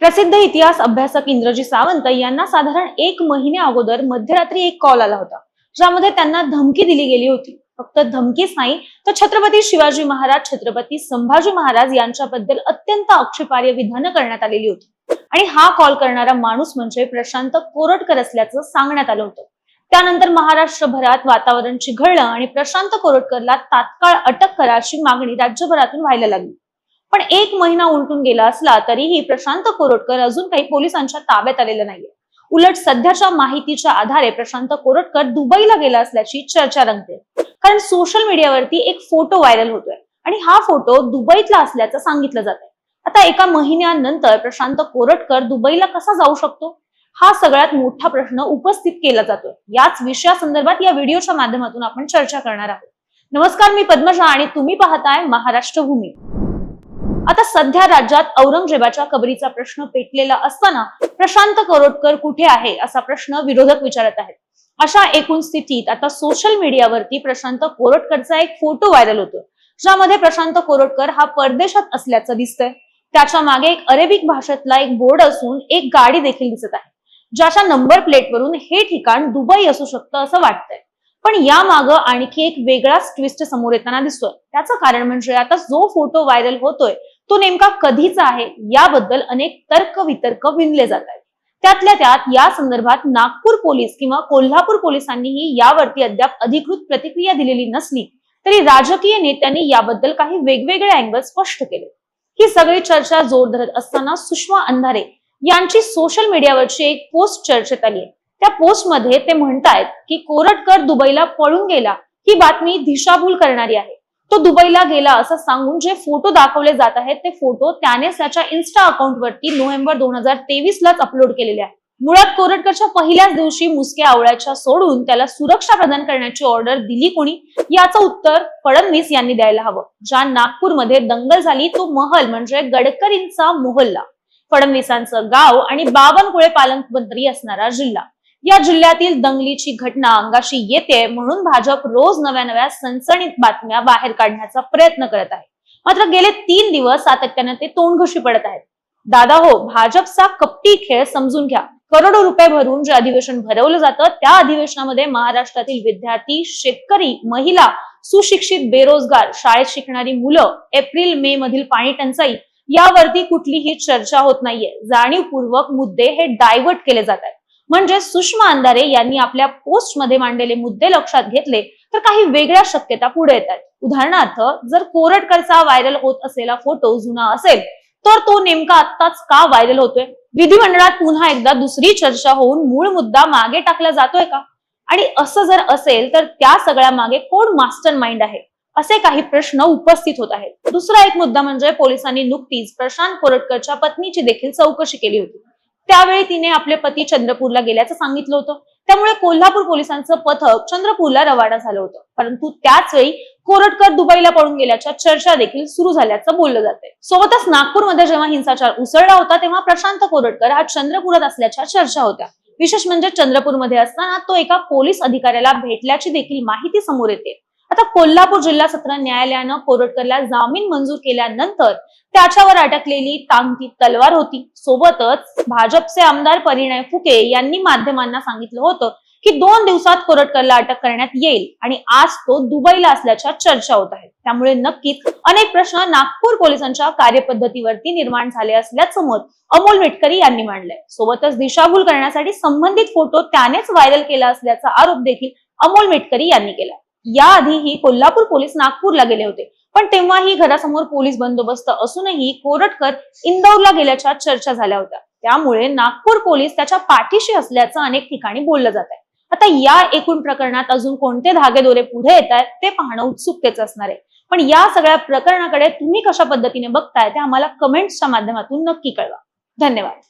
प्रसिद्ध इतिहास अभ्यासक इंद्रजी सावंत यांना साधारण एक महिन्या अगोदर मध्यरात्री एक कॉल आला होता. ज्यामध्ये त्यांना धमकी दिली गेली होती. फक्त धमकीच नाही तर छत्रपती शिवाजी महाराज छत्रपती संभाजी महाराज यांच्याबद्दल अत्यंत आक्षेपार्ह विधानं करण्यात आलेली होती. आणि हा कॉल करणारा माणूस म्हणजे प्रशांत कोरटकर असल्याचं सांगण्यात आलं होतं. त्यानंतर महाराष्ट्रभरात वातावरण चिघळलं आणि प्रशांत कोरटकरला तात्काळ अटक करा अशी मागणी राज्यभरातून व्हायला लागली. पण एक महिना उलटून गेला असला तरीही प्रशांत कोरटकर अजून काही पोलिसांच्या ताब्यात आलेलं नाहीये. उलट सध्याच्या माहितीच्या आधारे प्रशांत कोरटकर दुबईला गेला असल्याची चर्चा रंगते. कारण सोशल मीडियावरती एक फोटो व्हायरल होतोय आणि हा फोटो दुबईतला असल्याचं सांगितलं जात आहे आता एका महिन्यानंतर प्रशांत कोरटकर दुबईला कसा जाऊ शकतो? हा सगळ्यात मोठा प्रश्न उपस्थित केला जातोय. याच विषयासंदर्भात या व्हिडिओच्या माध्यमातून आपण चर्चा करणार आहोत. नमस्कार मी पद्मजा आणि तुम्ही पाहताय महाराष्ट्र भूमी. आता सध्या राज्यात औरंगजेबाच्या कबरीचा प्रश्न पेटलेला असताना प्रशांत कोरटकर कुठे आहे असा प्रश्न विरोधक विचारत आहेत. अशा एकूण स्थितीत आता सोशल मीडियावरती प्रशांत कोरटकरचा एक फोटो व्हायरल होतो ज्यामध्ये प्रशांत कोरटकर हा परदेशात असल्याचं दिसतंय. त्याच्यामागे एक अरेबिक भाषेतला एक बोर्ड असून एक गाडी देखील दिसत आहे. ज्याच्या नंबर प्लेटवरून हे ठिकाण दुबई असू शकतं असं वाटतंय. पण या मागं आणखी एक वेगळाच ट्विस्ट समोर येताना दिसतोय. त्याचं कारण म्हणजे आता जो फोटो व्हायरल होतोय तो नेमका कधीचा आहे याबद्दल अनेक तर्क वितर्क विणले जात आहेत. त्यातल्या त्यात या संदर्भात नागपूर पोलीस किंवा कोल्हापूर पोलिसांनीही यावरती अद्याप अधिकृत प्रतिक्रिया दिलेली नसली तरी राजकीय नेत्यांनी याबद्दल काही वेगवेगळे अँगल स्पष्ट केले. ही सगळी चर्चा जोर धरत असताना सुषमा अंधारे यांची सोशल मीडियावरची एक पोस्ट चर्चेत आली आहे. त्या पोस्टमध्ये ते म्हणतायत की कोरटकर दुबईला पळून गेला ही बातमी दिशाभूल करणारी आहे. तो दुबईला गेला असं सांगून जे फोटो दाखवले जात आहेत ते फोटो त्याने त्याच्या इन्स्टा अकाउंटवरती नोव्हेंबर दोन हजार तेवीस लाच अपलोड केलेले आहे मुळात कोरटकरच्या पहिल्याच दिवशी मुसक्या आवळ्याच्या सोडून त्याला सुरक्षा प्रदान करण्याची ऑर्डर दिली कोणी? याचं उत्तर फडणवीस यांनी द्यायला हवं ज्या नागपूरमध्ये दंगल झाली तो महल म्हणजे गडकरींचा मोहल्ला. फडणवीसांचं गाव आणि बावनकुळे पालकमंत्री असणारा जिल्हा. या जिल्ह्यातील दंगलीची घटना अंगाशी येते म्हणून भाजप रोज नव्या नव्या सनसणीत बातम्या बाहेर काढण्याचा प्रयत्न करत आहे. मात्र गेले तीन दिवस सातत्याने ते तोंडघोशी पडत आहेत. दादा हो भाजपचा कपटी खेळ समजून घ्या. करोडो रुपये भरून जे अधिवेशन भरवलं जातं त्या अधिवेशनामध्ये महाराष्ट्रातील विद्यार्थी शेतकरी महिला सुशिक्षित बेरोजगार शाळेत शिकणारी मुलं एप्रिल मे मधील पाणी टंचाई यावरती कुठलीही चर्चा होत नाहीये. जाणीवपूर्वक मुद्दे हे डायव्हर्ट केले जात आहेत. म्हणजे सुषमा अंधारे यांनी आपल्या पोस्टमध्ये मांडलेले मुद्दे लक्षात घेतले तर काही वेगळ्या शक्यता पुढे येतात. उदाहरणार्थ जर कोरटकरचा व्हायरल होत असलेला फोटो जुना असेल तर तो नेमका आत्ताच का व्हायरल होतोय? विधिमंडळात पुन्हा एकदा दुसरी चर्चा होऊन मूळ मुद्दा मागे टाकला जातोय का? आणि असं जर असेल तर त्या सगळ्या मागे कोण मास्टर माइंड आहे? असे काही प्रश्न उपस्थित होत आहेत. दुसरा एक मुद्दा म्हणजे पोलिसांनी नुकतीच प्रशांत कोरटकरच्या पत्नीची देखील चौकशी केली होती. त्यावेळी तिने आपले पती चंद्रपूरला गेल्याचं सांगितलं होतं. त्यामुळे कोल्हापूर पोलिसांचं पथक चंद्रपूरला रवाना झालं होतं. परंतु त्याच वेळी कोरटकर दुबईला पळून गेल्याच्या चर्चा देखील सुरू झाल्याचं बोललं जाते सोबतच नागपूरमध्ये जेव्हा हिंसाचार उसळला होता तेव्हा प्रशांत कोरटकर हा चंद्रपुरात असल्याच्या चर्चा होत्या. विशेष म्हणजे चंद्रपूरमध्ये असताना तो एका पोलीस अधिकाऱ्याला भेटल्याची देखील माहिती समोर येते. आता कोल्हापूर जिल्हा सत्र न्यायालयानं कोरटकरला जामीन मंजूर केल्यानंतर त्याच्यावर अटकलेली तांगती तलवार होती. सोबतच भाजपचे आमदार परिणय फुके यांनी माध्यमांना सांगितलं होतं की दोन दिवसात कोरटकरला अटक करण्यात येईल आणि आज तो दुबईला असल्याच्या चर्चा होत आहेत. त्यामुळे नक्कीच अनेक प्रश्न नागपूर पोलिसांच्या कार्यपद्धतीवरती निर्माण झाले असल्याचं मत अमोल मिटकरी यांनी मांडलंय. सोबतच दिशाभूल करण्यासाठी संबंधित फोटो त्यानेच व्हायरल केला असल्याचा आरोप देखील अमोल मिटकरी यांनी केला याआधीही कोल्हापूर पोलीस नागपूरला गेले होते. पण तेव्हाही घरासमोर पोलीस बंदोबस्त असूनही कोरटकर इंदौरला गेल्याच्या चर्चा झाल्या होत्या. त्यामुळे नागपूर पोलीस त्याच्या पाठीशी असल्याचं अनेक ठिकाणी बोललं जात आहे आता या एकूण प्रकरणात अजून कोणते धागेदोरे पुढे येत आहेत ते पाहणं उत्सुकतेच असणार आहे. पण या सगळ्या प्रकरणाकडे तुम्ही कशा पद्धतीने बघताय ते आम्हाला कमेंट्सच्या माध्यमातून नक्की कळवा. धन्यवाद.